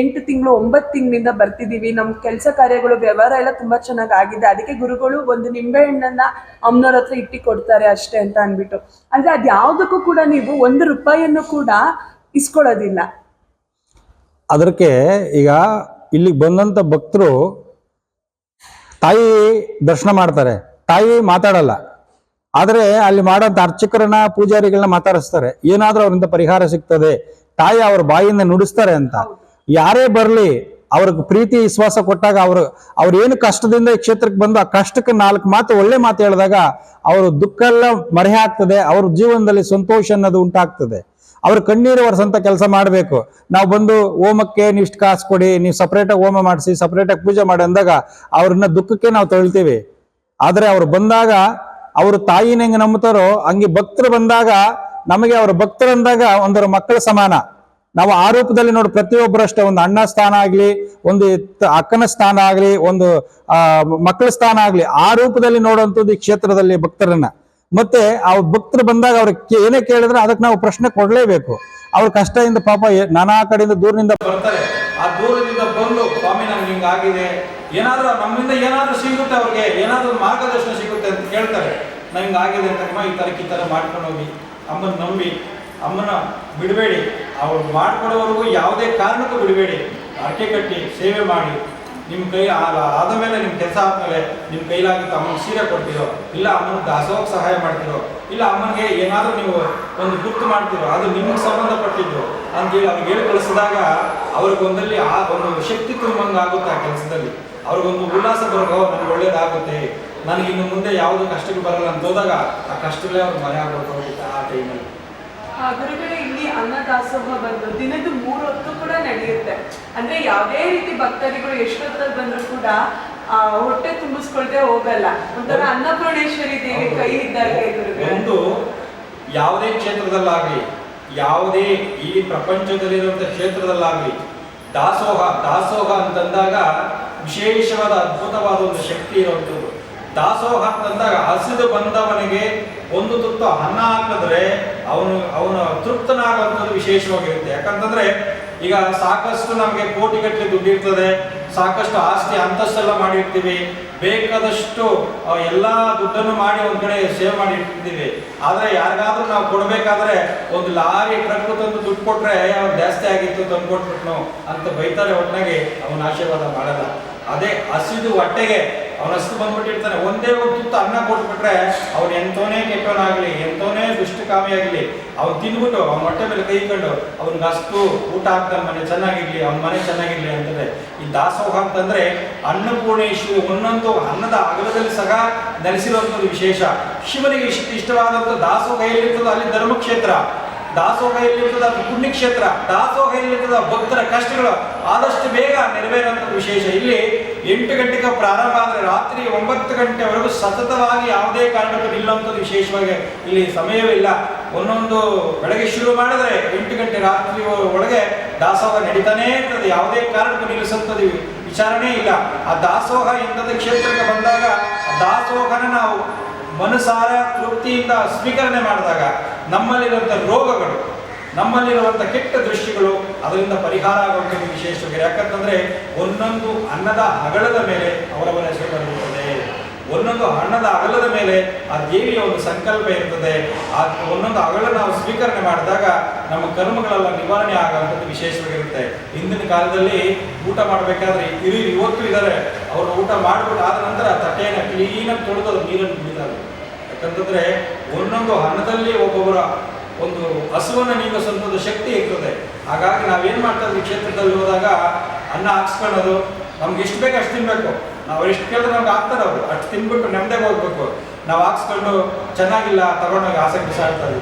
A: ಎಂಟು ತಿಂಗಳು ಒಂಬತ್ತು ತಿಂಗಳಿಂದ ಬರ್ತಿದೀವಿ. ನಮ್ಮ ಕೆಲಸ ಕಾರ್ಯಗಳು, ವ್ಯವಹಾರ ಎಲ್ಲ ತುಂಬಾ ಚೆನ್ನಾಗಿ ಆಗಿದೆ. ಅದಕ್ಕೆ ಗುರುಗಳು ಒಂದು ನಿಂಬೆಹಣ್ಣನ್ನ ಅಮ್ಮನವ್ರ ಹತ್ರ ಇಟ್ಟಿ ಕೊಡ್ತಾರೆ ಅಷ್ಟೇ ಅಂತ ಅಂದ್ಬಿಟ್ಟು. ಅಂದ್ರೆ ಅದ್ಯಾವುದಕ್ಕೂ ಕೂಡ ನೀವು ಒಂದು ರೂಪಾಯಿಯನ್ನು ಕೂಡ ಇಸ್ಕೊಳ್ಳೋದಿಲ್ಲ.
B: ಅದಕ್ಕೆ ಈಗ ಇಲ್ಲಿಗೆ ಬಂದಂತ ಭಕ್ತರು ತಾಯಿ ದರ್ಶನ ಮಾಡ್ತಾರೆ. ತಾಯಿ ಮಾತಾಡಲ್ಲ. ಆದರೆ ಅಲ್ಲಿ ಮಾಡೋಂಥ ಅರ್ಚಕರನ್ನ, ಪೂಜಾರಿಗಳನ್ನ ಮಾತಾಡಿಸ್ತಾರೆ. ಏನಾದ್ರೂ ಅವರಿಂದ ಪರಿಹಾರ ಸಿಗ್ತದೆ. ತಾಯಿ ಅವ್ರ ಬಾಯಿಂದ ನುಡಿಸ್ತಾರೆ ಅಂತ. ಯಾರೇ ಬರಲಿ, ಅವ್ರಿಗೆ ಪ್ರೀತಿ, ವಿಶ್ವಾಸ ಕೊಟ್ಟಾಗ ಅವರು, ಅವ್ರು ಏನು ಕಷ್ಟದಿಂದ ಈ ಕ್ಷೇತ್ರಕ್ಕೆ ಬಂದು ಆ ಕಷ್ಟಕ್ಕೆ ನಾಲ್ಕು ಮಾತು ಒಳ್ಳೆ ಮಾತು ಹೇಳಿದಾಗ ಅವ್ರ ದುಃಖ ಎಲ್ಲ ಮರೆ ಆಗ್ತದೆ. ಅವ್ರ ಜೀವನದಲ್ಲಿ ಸಂತೋಷ ಅನ್ನೋದು ಉಂಟಾಗ್ತದೆ. ಅವ್ರ ಕಣ್ಣೀರು ಒರೆಸಂತ ಕೆಲಸ ಮಾಡಬೇಕು. ನಾವು ಬಂದು ಹೋಮಕ್ಕೆ ನೀವು ಇಷ್ಟು ಕಾಸು ಕೊಡಿ, ನೀವು ಸಪ್ರೇಟಾಗಿ ಹೋಮ ಮಾಡಿಸಿ ಸಪ್ರೇಟಾಗಿ ಪೂಜೆ ಮಾಡಿ ಅಂದಾಗ ಅವ್ರನ್ನ ದುಃಖಕ್ಕೆ ನಾವು ತೊಳ್ತೀವಿ. ಆದರೆ ಅವ್ರು ಬಂದಾಗ ಅವರು ತಾಯಿನ ಹೆಂಗೆ ನಂಬ್ತಾರೋ, ಹಂಗೆ ಭಕ್ತರು ಬಂದಾಗ ನಮಗೆ ಅವ್ರ ಭಕ್ತರು ಅಂದಾಗ ಒಂದರ ಮಕ್ಕಳ ಸಮಾನ. ನಾವು ಆ ರೂಪದಲ್ಲಿ ನೋಡಿ, ಪ್ರತಿಯೊಬ್ಬರು ಅಷ್ಟೇ, ಒಂದು ಅಣ್ಣ ಸ್ಥಾನ ಆಗಲಿ, ಒಂದು ಅಕ್ಕನ ಸ್ಥಾನ ಆಗಲಿ, ಒಂದು ಮಕ್ಕಳ ಸ್ಥಾನ ಆಗಲಿ, ಆ ರೂಪದಲ್ಲಿ ನೋಡುವಂಥದ್ದು ಈ ಕ್ಷೇತ್ರದಲ್ಲಿ ಭಕ್ತರನ್ನ. ಮತ್ತೆ ಆ ಭಕ್ತರು ಬಂದಾಗ ಅವ್ರ ಏನೇ ಕೇಳಿದ್ರೆ ಅದಕ್ಕೆ ನಾವು ಪ್ರಶ್ನೆ ಕೊಡ್ಲೇಬೇಕು. ಅವ್ರ ಕಷ್ಟದಿಂದ ಪಾಪ ನಾನಾ ಕಡೆಯಿಂದ ದೂರದಿಂದ ಬರ್ತಾರೆ. ಆ ದೂರದಿಂದ ಬಂದು ಸ್ವಾಮಿ ನಮ್ಗೆ ಹಿಂಗಾಗಿದೆ ಏನಾದ್ರೂ ನಮ್ಮಿಂದ ಏನಾದರೂ ಸಿಗುತ್ತೆ ಅವ್ರಿಗೆ, ಏನಾದರೂ ಮಾರ್ಗದರ್ಶನ ಸಿಗುತ್ತೆ ಅಂತ ಕೇಳ್ತಾರೆ. ನಂಗೆ ಆಗಿದೆ ಅಂತ ಅಮ್ಮ ಈ ತರ ಈ ಥರ ಮಾಡ್ಕೊಂಡು ಹೋಗಿ. ಅಮ್ಮನ ನಂಬಿ, ಅಮ್ಮನ ಬಿಡಬೇಡಿ. ಅವ್ರು ಮಾಡ್ಕೊಡೋವರೆಗೂ ಯಾವುದೇ ಕಾರಣಕ್ಕೂ ಬಿಡಬೇಡಿ. ಅರಕೆ ಕಟ್ಟಿ, ಸೇವೆ ಮಾಡಿ. ನಿಮ್ಮ ಕೈ ಆದ ಮೇಲೆ ನಿಮ್ಮ ಕೆಲಸ ಆದಮೇಲೆ ನಿಮ್ಮ ಕೈಲಾಗುತ್ತೆ ಅಮ್ಮನ ಸೀರೆ ಕೊಡ್ತೀರೋ, ಇಲ್ಲ ಅಮ್ಮನ ದಾಸೋಹ ಸಹಾಯ ಮಾಡ್ತಿರೋ, ಇಲ್ಲ ಅಮ್ಮನಿಗೆ ಏನಾದರೂ ನೀವು ಒಂದು ಗುರ್ತು ಮಾಡ್ತೀರೋ, ಅದು ನಿಮ್ಗೆ ಸಂಬಂಧಪಟ್ಟಿದ್ದು ಅಂತೇಳಿ ಅವ್ರಿಗೆ ಹೇಳಿ ಕಳಿಸಿದಾಗ ಅವ್ರಿಗೊಂದಲ್ಲಿ ಆ ಒಂದು ಶಕ್ತಿ ತುಂಬಂಗೆ ಆಗುತ್ತೆ ಆ ಕೆಲಸದಲ್ಲಿ. ಅವ್ರಿಗೊಂದು ಉಲ್ಲಾಸ ಬರೋ ನನಗೆ ಒಳ್ಳೇದಾಗುತ್ತೆ. ನನಗೆ ಇನ್ನು ಮುಂದೆ ಯಾವುದು ಕಷ್ಟಕ್ಕೆ ಬರಲ್ಲ ಅಂತ ಹೋದಾಗ ಆ ಕಷ್ಟಗಳೇ ಅವ್ರ ಮನೆ ಆಗ್ಬಿಟ್ಟು ಆ ಟೈಮಲ್ಲಿ
A: ಗುರುಗಳೇ ಇಲ್ಲಿ ಅನ್ನದಾಸೋಹ ಬಂದು ದಿನದ ಮೂರು ಹೊತ್ತು ಕೂಡ ನಡೆಯುತ್ತೆ. ಅಂದ್ರೆ ಯಾವುದೇ ರೀತಿ ಭಕ್ತಾದಿಗಳು ಎಷ್ಟೊತ್ತಲ್ಲಿ ಬಂದ್ರು ಕೂಡ ಆ, ಹೊಟ್ಟೆ ತುಂಬಿಸ್ಕೊಳ್ದೆ ಹೋಗಲ್ಲ. ಒಂಥರ ಅನ್ನಪೂರ್ಣೇಶ್ವರಿ ದೇವಿ ಕೈ ಇದ್ದಾಗ
B: ಒಂದು ಯಾವುದೇ ಕ್ಷೇತ್ರದಲ್ಲಾಗಲಿ ಯಾವುದೇ ಈ ಪ್ರಪಂಚದಲ್ಲಿರುವಂಥ ಕ್ಷೇತ್ರದಲ್ಲಾಗಲಿ ದಾಸೋಹ ದಾಸೋಹ ಅಂತಂದಾಗ ವಿಶೇಷವಾದ ಅದ್ಭುತವಾದ ಒಂದು ಶಕ್ತಿ ಇರುವಂಥದ್ದು. ದಾಸೋಹ ಅಂತಂದಾಗ ಹಸಿದು ಬಂದವನಿಗೆ ಒಂದು ತುತ್ತು ಅನ್ನ ಹಾಕಿದ್ರೆ ಅವನು ಅವನು ತೃಪ್ತನಾಗುವಂಥದ್ದು ವಿಶೇಷವಾಗಿರುತ್ತೆ. ಯಾಕಂತಂದ್ರೆ ಈಗ ಸಾಕಷ್ಟು ನಮಗೆ ಕೋಟಿಗಟ್ಟಲೆ ದುಡ್ಡಿರ್ತದೆ, ಸಾಕಷ್ಟು ಆಸ್ತಿ ಅಂತಸ್ತೆಲ್ಲ ಮಾಡಿರ್ತೀವಿ, ಬೇಕಾದಷ್ಟು ಎಲ್ಲ ದುಡ್ಡನ್ನು ಮಾಡಿ ಒಂದು ಕಡೆ ಸೇವ್ ಮಾಡಿ ಆದರೆ ಯಾರಿಗಾದ್ರೂ ನಾವು ಕೊಡಬೇಕಾದ್ರೆ ಒಂದು ಲಾರಿ ಟ್ರಕ್ ತಂದು ದುಡ್ಡು ಅವ್ನು ಜಾಸ್ತಿ ಆಗಿತ್ತು ತಂದು ಕೊಟ್ಬಿಟ್ನು ಅಂತ ಬೈತಾರೆ ಒಟ್ಟಿನಾಗೆ ಅವನ ಆಶೀರ್ವಾದ ಮಾಡಲ್ಲ. ಅದೇ ಹಸಿದು ಹೊಟ್ಟೆಗೆ ಅವನ ಹಸಿದು ಬಂದ್ಬಿಟ್ಟಿರ್ತಾನೆ. ಒಂದೇ ಒಂದು ತುತ್ತು ಅನ್ನ ಕೊಟ್ಬಿಟ್ರೆ ಅವ್ನು ಎಂತೋನೇ ಕೆಟ್ಟವನಾಗಲಿ ಎಂತೋನೇ ದುಷ್ಟಕಾಮಿಯಾಗಲಿ ಅವ್ನು ತಿಂದ್ಬಿಟ್ಟು ಅವ್ನ ಹೊಟ್ಟೆ ಮೇಲೆ ಕೈಕೊಂಡು ಅವ್ನಿಗೆ ಅಷ್ಟು ಊಟ ಹಾಕ್ತಾನೆ ಮನೆ ಚೆನ್ನಾಗಿರ್ಲಿ, ಅವ್ನ ಮನೆ ಚೆನ್ನಾಗಿರ್ಲಿ ಅಂತಂದ್ರೆ, ಈ ದಾಸೋಹ ಅಂತಂದ್ರೆ ಅನ್ನಪೂರ್ಣೇಶ್ವರಿ ಒಂದೊಂದು ಅನ್ನದ ಅಗಲದಲ್ಲಿ ಸಹ ನೆಲೆಸಿರುವಂಥದ್ದು ವಿಶೇಷ. ಶಿವನಿಗೆ ಇಷ್ಟ ಇಷ್ಟವಾದಂಥ ದಾಸೋಹ ಎಲ್ಲಿರ್ತದೋ ಅಲ್ಲಿ ಧರ್ಮಕ್ಷೇತ್ರ. ದಾಸೋಹ ಎಲ್ಲಿರ್ತದ ಪುಣ್ಯಕ್ಷೇತ್ರ. ದಾಸೋಹ ಎಲ್ಲಿರ್ತದ ಭಕ್ತರ ಕಷ್ಟಗಳು. ಆದಷ್ಟು ಬೇಗ ನೆರವೇರುವಂತ ವಿಶೇಷ. ಇಲ್ಲಿ ಎಂಟು ಗಂಟೆಗೆ ಪ್ರಾರಂಭ ಆದರೆ ರಾತ್ರಿ ಒಂಬತ್ತು ಗಂಟೆವರೆಗೂ ಸತತವಾಗಿ ಯಾವುದೇ ಕಾರಣಕ್ಕೂ ನಿಲ್ಲುವಂಥದ್ದು ವಿಶೇಷವಾಗಿ ಇಲ್ಲಿ ಸಮಯವಿಲ್ಲ ಒಂದೊಂದು ಬೆಳಗ್ಗೆ ಶುರು ಮಾಡಿದ್ರೆ ಎಂಟು ಗಂಟೆ ರಾತ್ರಿ ಒಳಗೆ ದಾಸೋಹ ನಡೀತಾನೇ ಇರ್ತದೆ. ಯಾವುದೇ ಕಾರಣಕ್ಕೂ ನಿಲ್ಲಿಸುವಂಥದ್ದು ವಿಚಾರಣೆ ಇಲ್ಲ. ಆ ದಾಸೋಹ ಇಂಥದ್ದು ಕ್ಷೇತ್ರಕ್ಕೆ ಬಂದಾಗ ದಾಸೋಹನ ನಾವು ಮನಸಾರ ತೃಪ್ತಿಯಿಂದ ಸ್ವೀಕರಣೆ ಮಾಡಿದಾಗ ನಮ್ಮಲ್ಲಿರುವಂಥ ರೋಗಗಳು, ನಮ್ಮಲ್ಲಿರುವಂಥ ಕೆಟ್ಟ ದೃಷ್ಟಿಗಳು, ಅದರಿಂದ ಪರಿಹಾರ ಆಗುವಂಥದ್ದು ವಿಶೇಷವಾಗಿ ಯಾಕಂತಂದ್ರೆ ಒಂದೊಂದು ಅನ್ನದ ಅಗಲದ ಮೇಲೆ ಅವರವರ ಹೆಸರು ಬರುತ್ತದೆ ಒಂದೊಂದು ಅನ್ನದ ಅಗಲದ ಮೇಲೆ ಆ ದೇವಿಯ ಒಂದು ಸಂಕಲ್ಪ ಇರ್ತದೆ ಆ ಒಂದೊಂದು ಅಗಲ ನಾವು ಸ್ವೀಕರಣೆ ಮಾಡಿದಾಗ ನಮ್ಮ ಕರ್ಮಗಳೆಲ್ಲ ನಿವಾರಣೆ ಆಗುವಂಥದ್ದು ವಿಶೇಷವಾಗಿರುತ್ತೆ. ಹಿಂದಿನ ಕಾಲದಲ್ಲಿ ಊಟ ಮಾಡಬೇಕಾದ್ರೆ ಇರು ಇವತ್ತು ಇದ್ದಾರೆ. ಅವರು ಊಟ ಮಾಡಿಬಿಟ್ಟು ಆದ ನಂತರ ತಟ್ಟೆಯನ್ನು ಕ್ಲೀನಾಗಿ ತೊಳೆದು ಅದು ನೀರನ್ನು ಕುಡಿತಾರೆ. ಯಾಕಂತಂದ್ರೆ ಒಂದೊಂದು ಹಣದಲ್ಲಿ ಒಬ್ಬೊಬ್ಬರ ಒಂದು ಹಸುವನ್ನು ನೀಗಿಸುವಂಥದ್ದು ಶಕ್ತಿ ಇರ್ತದೆ. ಹಾಗಾಗಿ ನಾವೇನು ಮಾಡ್ತಾ ಇದ್ವಿ ಕ್ಷೇತ್ರದಲ್ಲಿ ಹೋದಾಗ, ಅನ್ನ ಹಾಕ್ಸ್ಕೊಳ್ಳೋದು, ನಮ್ಗೆ ಎಷ್ಟು ಬೇಕು ಅಷ್ಟು ತಿನ್ನಬೇಕು ನಾವು ಎಷ್ಟು ಕೇಳಿದ್ರೆ ನಮ್ಗೆ ಹಾಕ್ತಾರೆ ಅವರು. ಅಷ್ಟು ತಿನ್ಬಿಟ್ಟು ನೆಮ್ಮದಿಗೆ ಹೋಗ್ಬೇಕು ನಾವು ಹಾಕ್ಸ್ಕೊಂಡು ಚೆನ್ನಾಗಿಲ್ಲ, ತಗೊಂಡೋಗಿ ಆಸಕ್ತಿ ಇದ್ವಿ.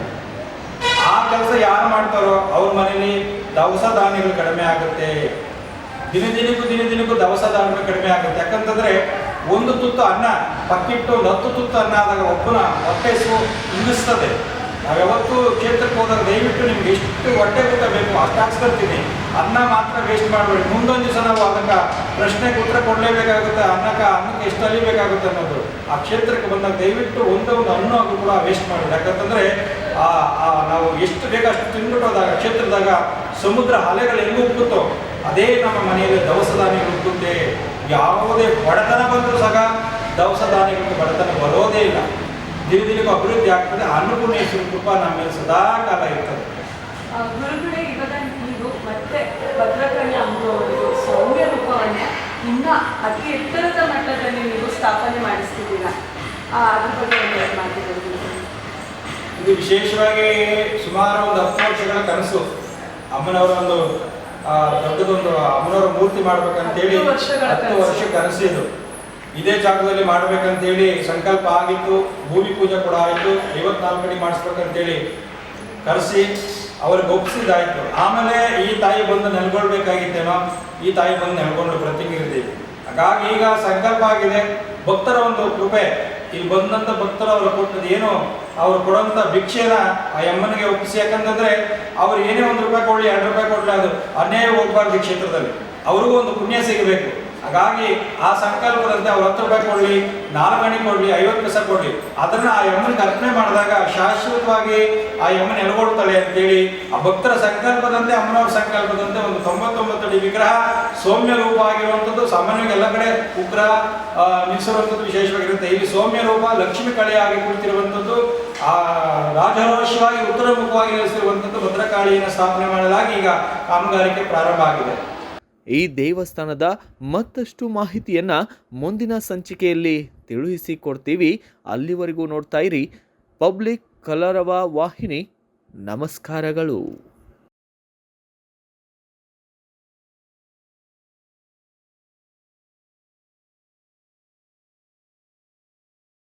B: ಆ ಕೆಲಸ ಯಾರು ಮಾಡ್ತಾರೋ ಅವ್ರ ಮನೇಲಿ ದವಸ ಧಾನ್ಯಗಳು ಕಡಿಮೆ ಆಗುತ್ತೆ. ದಿನ ದಿನಕ್ಕೂ ದಿನ ದಿನಕ್ಕೂ ದವಸ ಧಾನ್ಯಗಳು ಕಡಿಮೆ ಆಗುತ್ತೆ. ಯಾಕಂತಂದ್ರೆ ಒಂದು ತುತ್ತು ಅನ್ನ, ಪಕ್ಕಿಟ್ಟು ಒಂದು ಹತ್ತು ತುತ್ತು ಅನ್ನ ಆದಾಗ ಒಬ್ಬನ ಹೊಟ್ಟೆ ಇಂಗಿಸ್ತದೆ ನಾವು ಯಾವತ್ತೂ ಕ್ಷೇತ್ರಕ್ಕೆ ಹೋದಾಗ ದಯವಿಟ್ಟು ನಿಮ್ಗೆ ಎಷ್ಟು ಹೊಟ್ಟೆ ಊಟ ಬೇಕು, ಅಷ್ಟು ಹಾಕ್ಸ್ಕೊಳ್ತೀನಿ ಅನ್ನ ಮಾತ್ರ ವೇಸ್ಟ್ ಮಾಡಬೇಡಿ. ಮುಂದೊಂದು ದಿವಸ ನಾವು ಅದಕ್ಕೆ ಪ್ರಶ್ನೆಗೆ ಉತ್ತರ ಕೊಡಲೇಬೇಕಾಗುತ್ತೆ, ಅನ್ನಕ್ಕೆ ಅನ್ನಕ್ಕೆ ಎಷ್ಟು ಅಲಿಬೇಕಾಗುತ್ತೆ ಅನ್ನೋದು. ಆ ಕ್ಷೇತ್ರಕ್ಕೆ ಬಂದಾಗ ದಯವಿಟ್ಟು ಒಂದೇ ಒಂದು ಹಣ್ಣು ಅದು ಕೂಡ ವೇಸ್ಟ್ ಮಾಡಬೇಡಿ ಯಾಕಂತಂದ್ರೆ, ಆ ಆ, ನಾವು ಎಷ್ಟು ಬೇಕಷ್ಟು ತಿಂದ್ಬಿಟ್ಟು ಹೋದಾಗ ಕ್ಷೇತ್ರದಾಗ ಸಮುದ್ರ ಅಲೆಗಳು ಹೆಂಗೆ ಉಕ್ಕುತ್ತೋ, ಅದೇ ನಮ್ಮ ಮನೆಯಲ್ಲಿ ದವಸ ಧಾನ್ಯಗಳು ಉಕ್ಕುತ್ತೆ. ಯಾವುದೇ ಬಡತನ ಬಂದರೂ ಸಹ ದವಸ ಧಾನ್ಯಗಳಿಗೆ ಬಡತನ ಬರೋದೇ ಇಲ್ಲ. ದಿನ ದಿನಕ್ಕೂ ಅಭಿವೃದ್ಧಿ ಆಗ್ತದೆ. ಅನ್ನಪೂರ್ಣೇಶ್ವರ ಕೃಪಾ ನಮ್ಮ ಮೇಲೆ ಸದಾ ಕಾಲ ಇರ್ತದೆ
A: ಗುರುಗಳೇ ನೀವು ಮತ್ತೆ ಭದ್ರಕಾಳಿ ಅಮ್ಮನವರು ಸೌಮ್ಯ ರೂಪವನ್ನ ಇನ್ನ ಅತಿ ಎತ್ತರದ ಮಟ್ಟದಲ್ಲಿ ನೀವು ಸ್ಥಾಪನೆ ಮಾಡಿಸ್ತಿದ್ದೀರಾ? ಅದ್ರ ಬಗ್ಗೆ ಗುರುಗಳೇ.
B: ಇದು ವಿಶೇಷವಾಗಿ ಸುಮಾರು ಒಂದು ಹತ್ತು ವರ್ಷಗಳ ಕನಸು. ಅಮ್ಮನವರ ಒಂದು ದೊಡ್ಡದೊಂದು ಅಮ್ಮನವರ ಮೂರ್ತಿ ಮಾಡ್ಬೇಕಂತೇಳಿ
A: ಹತ್ತು.
B: ವರ್ಷ ಕನಸಿದ್ರು ಇದೇ ಜಾಗದಲ್ಲಿ ಮಾಡ್ಬೇಕಂತೇಳಿ ಸಂಕಲ್ಪ ಆಗಿತ್ತು ಭೂಮಿ ಪೂಜೆ ಕೂಡ ಆಯಿತು ಐವತ್ನಾಲ್ಕಡಿ ಮಾಡಿಸ್ಬೇಕಂತೇಳಿ ಕರೆಸಿ ಅವ್ರಿಗೆ ಒಪ್ಪಿಸಿದಾಯ್ತು ಆಮೇಲೆ ಈ ತಾಯಿ ಬಂದು ನೆಲ್ಕೊಳ್ಬೇಕಾಗಿತ್ತೇನೋ ಈ ತಾಯಿ ಬಂದು ನೆಲ್ಕೊಂಡು ಪ್ರತಿಕ್ರಿಯೆ ಹಾಗಾಗಿ ಈಗ ಸಂಕಲ್ಪ ಆಗಿದೆ. ಭಕ್ತರ ಒಂದು ಕೃಪೆ. ಇಲ್ಲಿ ಬಂದಂಥ ಭಕ್ತರು ಅವರು ಕೊಟ್ಟದ್ದು ಏನು? ಅವ್ರು ಕೊಡುವಂಥ ಭಿಕ್ಷೆನ ಆ ಯಮ್ಮನಿಗೆ ಒಪ್ಪಿಸಿ. ಯಾಕಂತಂದ್ರೆ ಅವ್ರು ಏನೇ ಒಂದು ರೂಪಾಯಿ ಕೊಡಲಿ, ಎರಡು ರೂಪಾಯಿ ಕೊಡಲಿ, ಅದು ಅನ್ಯಾಯ ಹೋಗ್ಬಾರ್ದು ಕ್ಷೇತ್ರದಲ್ಲಿ. ಅವ್ರಿಗೂ ಒಂದು ಪುಣ್ಯ ಸಿಗಬೇಕು. ಹಾಗಾಗಿ ಆ ಸಂಕಲ್ಪದಂತೆ ಅವ್ರು ಹತ್ತು ರೂಪಾಯಿ ಕೊಡಲಿ ನಾಲ್ಕು ಗಣಿ ಕೊಡ್ಲಿ, ಐವತ್ತು ಪೈಸೆ ಕೊಡ್ಲಿ. ಅದನ್ನ ಆ ಯಮ್ಮನಿಗೆ ಅರ್ಪಣೆ ಮಾಡಿದಾಗ ಶಾಶ್ವತವಾಗಿ ಆ ಯಮ್ಮನ ಎಲ್ಗೊಳ್ತಾಳೆ ಅಂತೇಳಿ ಆ ಭಕ್ತರ ಸಂಕಲ್ಪದಂತೆ, ಅಮ್ಮನವ್ರ ಸಂಕಲ್ಪದಂತೆ ಒಂದು ತೊಂಬತ್ತೊಂಬತ್ತು ಅಡಿ ವಿಗ್ರಹ ಸೌಮ್ಯ ರೂಪ ಆಗಿರುವಂಥದ್ದು. ಸಾಮಾನ್ಯವಾಗಿ ಎಲ್ಲ ಕಡೆ ಉಗ್ರ ನಿಲ್ಲಿಸಿರುವಂಥದ್ದು ವಿಶೇಷವಾಗಿರುತ್ತೆ. ಇಲ್ಲಿ ಸೌಮ್ಯ ರೂಪ, ಲಕ್ಷ್ಮಿ ಕಳೆಯಾಗಿ ಕುಳಿತಿರುವಂಥದ್ದು ಆ ರಾಜಹರ್ಷವಾಗಿ ಉತ್ತರ ಮುಖವಾಗಿ ನೆಲೆಸಿರುವಂಥದ್ದು ಭದ್ರಕಾಳಿಯನ್ನು ಸ್ಥಾಪನೆ ಮಾಡಲಾಗಿ ಈಗ ಕಾಮಗಾರಿಕೆ ಪ್ರಾರಂಭ ಆಗಿದೆ.
C: ಈ ದೇವಸ್ಥಾನದ ಮತ್ತಷ್ಟು ಮಾಹಿತಿಯನ್ನ ಮುಂದಿನ ಸಂಚಿಕೆಯಲ್ಲಿ ತಿಳಿಸಿಕೊಡ್ತೀವಿ. ಅಲ್ಲಿವರೆಗೂ ನೋಡ್ತಾ ಇರಿ. ಪಬ್ಲಿಕ್ ಕಲರವ ವಾಹಿನಿ, ನಮಸ್ಕಾರಗಳು.